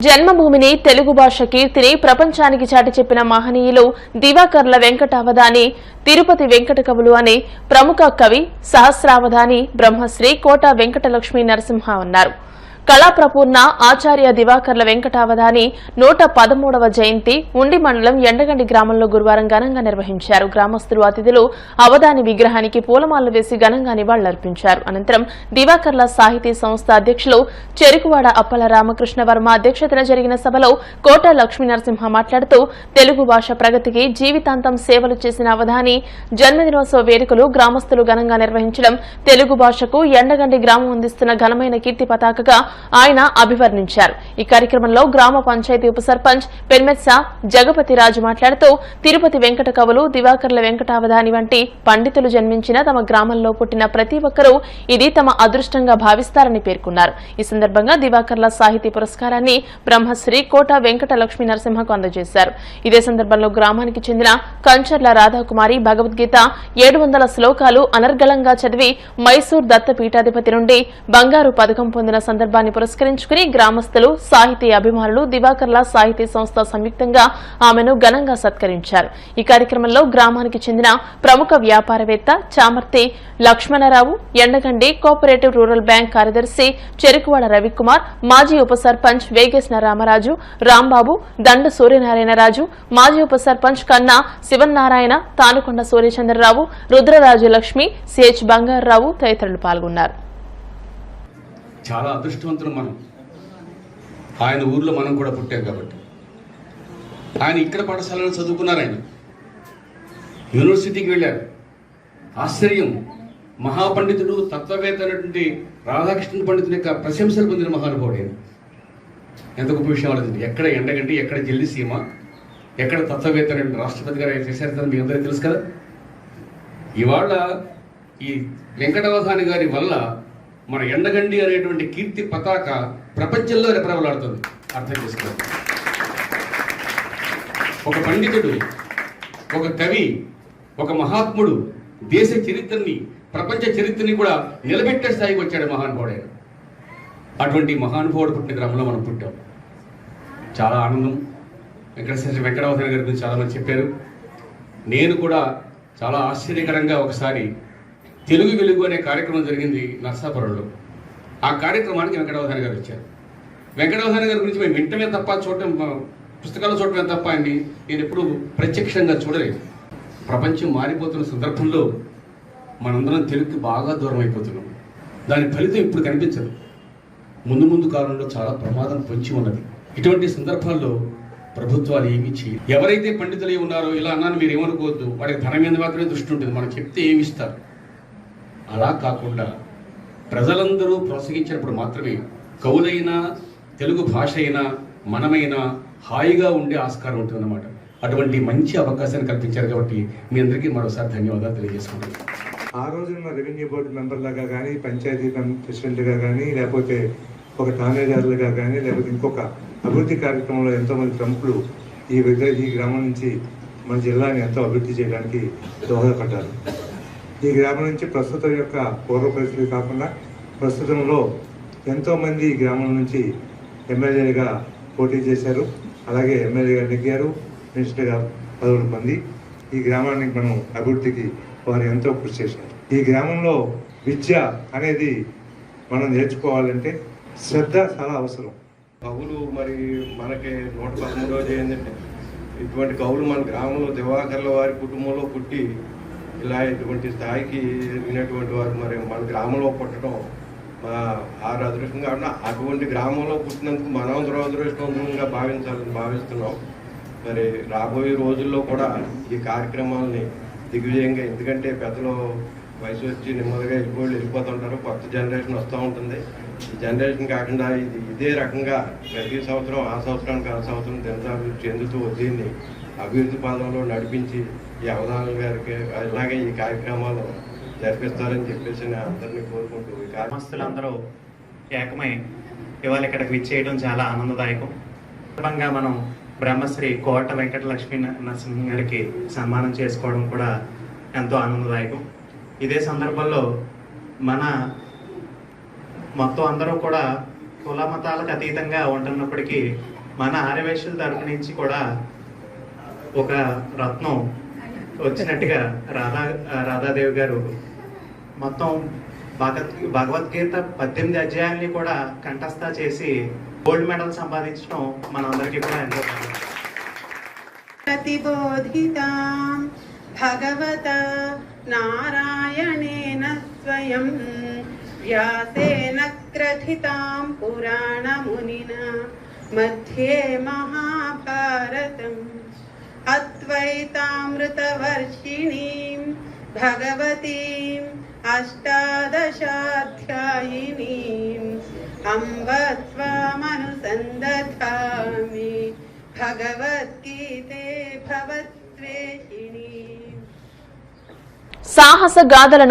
జన్మభూమిని తెలుగు భాష కీర్తిని ప్రపంచానికి చాటి చెప్పిన మహనీయులు దివాకర్ల వెంకటావధాని తిరుపతి వెంకట కవులు అనే ప్రముఖ కవి సహస్రావధాని బ్రహ్మశ్రీ కోట వెంకటలక్ష్మీ నరసింహ అన్నారు. కళాప్రపూర్ణ ఆచార్య దివాకర్ల వెంకటావధాని నూట పదమూడవ జయంతి ఉండి మండలం ఎండగండి గ్రామంలో గురువారం ఘనంగా నిర్వహించారు. గ్రామస్తులు అతిథులు అవధాని విగ్రహానికి పూలమాలలు వేసి ఘనంగా నివాళులర్పించారు. అనంతరం దివాకర్ల సాహితీ సంస్థ అధ్యక్షులు చెరుకువాడ అప్పల రామకృష్ణ వర్మ అధ్యక్షతన జరిగిన సభలో కోట లక్ష్మీ నరసింహ మాట్లాడుతూ తెలుగు భాష ప్రగతికి జీవితాంతం సేవలు చేసిన అవధాని జన్మదినోత్సవ వేడుకలు గ్రామస్తులు ఘనంగా నిర్వహించడం తెలుగు భాషకు ఎండగండి గ్రామం అందిస్తున్న ఘనమైన కీర్తి పతాకగా ఆయన అభివర్ణించారు. ఈ కార్యక్రమంలో గ్రామ పంచాయతీ ఉప సర్పంచ్ పెన్మెత్స జగపతి రాజు మాట్లాడుతూ తిరుపతి వెంకట కవులు దివాకర్ల వెంకటావధాని వంటి పండితులు జన్మించిన తమ గ్రామంలో పుట్టిన ప్రతి ఒక్కరూ ఇది తమ అదృష్టంగా భావిస్తారని పేర్కొన్నారు. ఈ సందర్భంగా దివాకర్ల సాహితీ పురస్కారాన్ని బ్రహ్మశ్రీ కోట వెంకట లక్ష్మీ నరసింహకు అందజేశారు. ఇదే సందర్భంలో గ్రామానికి చెందిన కంచర్ల రాధాకుమారి భగవద్గీత ఏడు వందల శ్లోకాలు అనర్గళంగా చదివి మైసూర్ దత్త పీఠాధిపతి నుండి బంగారు పథకం పొందిన సందర్భాన్ని పురస్కరించుకుని గ్రామస్తులు సాహితీ అభిమానులు దివాకర్ల సాహితీ సంస్థ సంయుక్తంగా ఆమెను ఘనంగా సత్కరించారు. ఈ కార్యక్రమంలో గ్రామానికి చెందిన ప్రముఖ వ్యాపారవేత్త Chamarthi Lakshmanarao Endagandi cooperative rural bank కార్యదర్శి చెరుకువాడ రవికుమార్ మాజీ ఉప సర్పంచ్ వేగేశ్న రామరాజు రాంబాబు దండు సూర్యనారాయణరాజు మాజీ ఉప సర్పంచ్ కన్నా శివన్నారాయణ తానుకొండ సూర్యచంద్రరావు రుద్రరాజు లక్ష్మి సిహెచ్ బంగారరావు తదితరులు పాల్గొన్నారు. చాలా అదృష్టవంతులు మనం. ఆయన ఊర్లో మనం కూడా పుట్టాం కాబట్టి. ఆయన ఇక్కడ పాఠశాలలో చదువుకున్నారు ఆయన. యూనివర్సిటీకి వెళ్ళారు. ఆశ్చర్యం. మహాపండితుడు తత్వవేత్త అయినటువంటి రాధాకృష్ణ పండితుని యొక్క ప్రశంసలు పొందిన మహానుభావుడు ఆయన. ఎంత గొప్ప విషయం వాళ్ళది ఎక్కడ ఎండగంటి ఎక్కడ జల్లి సీమ ఎక్కడ తత్వవేత్త అయినటువంటి రాష్ట్రపతి గారు ఆయన చేశారు కదా మీ అందరికీ తెలుసు కదా. ఇవాళ ఈ వెంకటవధాని గారి వల్ల మన ఎండగండి అనేటువంటి కీర్తి పతాక ప్రపంచంలో రెపరెవలాడుతుంది అర్థం చేసుకోండి. ఒక పండితుడు ఒక కవి ఒక మహాత్ముడు దేశ చరిత్రని ప్రపంచ చరిత్రని కూడా నిలబెట్టే స్థాయికి వచ్చాడు మహానుభావుడైన అటువంటి మహానుభావుడు పుట్టిన గ్రామంలో మనం పుట్టాం. చాలా ఆనందం. వెంకటేశ్వర వెంకటవధాని గారి గురించి చాలా మంది చెప్పారు. నేను కూడా చాలా ఆశ్చర్యకరంగా ఒకసారి తెలుగు వెలుగు అనే కార్యక్రమం జరిగింది నర్సాపురంలో. ఆ కార్యక్రమానికి వెంకటవధాని గారు వచ్చారు. వెంకటవధాని గారి గురించి మేము వింటమే తప్ప చూడటం పుస్తకాలు చూడటమే తప్ప అండి నేను ఎప్పుడు ప్రత్యక్షంగా చూడలేదు. ప్రపంచం మారిపోతున్న సందర్భంలో మనందరం తెలుగుకి బాగా దూరం అయిపోతున్నాం. దాని ఫలితం ఇప్పుడు కనిపించదు. ముందు ముందు కాలంలో చాలా ప్రమాదం పొంచి ఉన్నది. ఇటువంటి సందర్భాల్లో ప్రభుత్వాలు ఏమి చేయాలి ఎవరైతే పండితులు ఉన్నారో ఇలా అన్నాను మీరు ఏమనుకోవద్దు. వాడికి ధనం మీద మాత్రమే దృష్టి ఉంటుంది. మనం చెప్తే ఏమి ఇస్తారు? అలా కాకుండా ప్రజలందరూ ప్రోత్సహించినప్పుడు మాత్రమే కవులైనా తెలుగు భాష అయినా మనమైనా హాయిగా ఉండే ఆస్కారం ఉంటుందన్నమాట. అటువంటి మంచి అవకాశాన్ని కల్పించారు కాబట్టి మీ అందరికీ మరోసారి ధన్యవాదాలు తెలియజేసుకుంటున్నాను. ఆ రోజున రెవెన్యూ బోర్డు మెంబర్లాగా కానీ పంచాయతీ ప్రెసిడెంట్గా కానీ లేకపోతే ఒక ఠాణేదారులుగా కానీ లేకపోతే ఇంకొక అభివృద్ధి కార్యక్రమంలో ఎంతోమంది ప్రముఖులు ఈ విగ్రహ ఈ గ్రామం నుంచి మన జిల్లాని ఎంతో అభివృద్ధి చేయడానికి దోహదపడ్డారు. ఈ గ్రామం నుంచి ప్రస్తుతం యొక్క పూర్వ పరిస్థితి కాకుండా ప్రస్తుతంలో ఎంతోమంది ఈ గ్రామం నుంచి ఎమ్మెల్యేగా పోటీ చేశారు. అలాగే ఎమ్మెల్యేగా నెగ్గారు మినిస్టర్గా పదవులు పొంది ఈ గ్రామానికి మనం అభివృద్ధికి వారు ఎంతో కృషి చేశారు. ఈ గ్రామంలో విద్య అనేది మనం నేర్చుకోవాలంటే శ్రద్ధ చాలా అవసరం. కవులు మరి మనకి నూట పదమూడవ జయంతి ఇటువంటి కవులు మన గ్రామంలో దివాకర్ల వారి కుటుంబంలో పుట్టి ఇలా ఇటువంటి స్థాయికి ఎదిగినటువంటి వారు మరి మన గ్రామంలో పుట్టడం మా ఆరు అదృష్టం కాకుండా అటువంటి గ్రామంలో పుట్టినందుకు మనం దురదృష్టంగా భావించాలని భావిస్తున్నాం. మరి రాబోయే రోజుల్లో కూడా ఈ కార్యక్రమాలని దిగ్విజయంగా ఎందుకంటే పెద్దలు వయసు వచ్చి నెమ్మదిగా వెళ్ళిపోయి వెళ్ళిపోతుంటారు కొత్త జనరేషన్ వస్తూ ఉంటుంది. ఈ జనరేషన్ కాకుండా ఇది ఇదే రకంగా ప్రతి సంవత్సరం ఆ సంవత్సరానికి ఆ సంవత్సరం దినసాభివృద్ధి చెందుతూ దీన్ని అభివృద్ధి పదంలో నడిపించి ఈ అవధానం గారికి అలాగే ఈ కార్యక్రమాలు జరిపిస్తారని చెప్పేసి నేను అందరినీ కోరుకుంటూ ఈ కార్య ఏకమై ఇవాళ ఇక్కడికి విచ్చేయడం చాలా ఆనందదాయకం. సందర్భంగా మనం బ్రహ్మశ్రీ కోట వెంకట లక్ష్మీ నరసింహ గారికి సన్మానం చేసుకోవడం కూడా ఎంతో ఆనందదాయకం. ఇదే సందర్భంలో మన మొత్తం అందరూ కూడా కుల మతాలకు అతీతంగా ఉంటున్నప్పటికీ మన ఆర్యవేశ్యుల తరపు నుంచి కూడా ఒక రత్నం వచ్చినట్టుగా రాధా రాధాదేవి గారు మొత్తం భగత్ భగవద్గీత పద్దెనిమిది అధ్యాయాల్ని కూడా కంఠస్థ చేసి గోల్డ్ మెడల్ సంపాదించడం మనందరికీ కూడా ఎంతో గర్వం. प्रतिबोधितां भगवता नारायणेन स्वयं व्यासेन ग्रथितां पुराणमुनिना मध्ये महाभारतम् अद्वैतामृतवर्षिणीं भगवतीम् अष्टादशाध्यायिनीम् अम्ब त्वामनुसन्दधामि भगवद्गीते भवद्वेषिणी సాహస గాథలను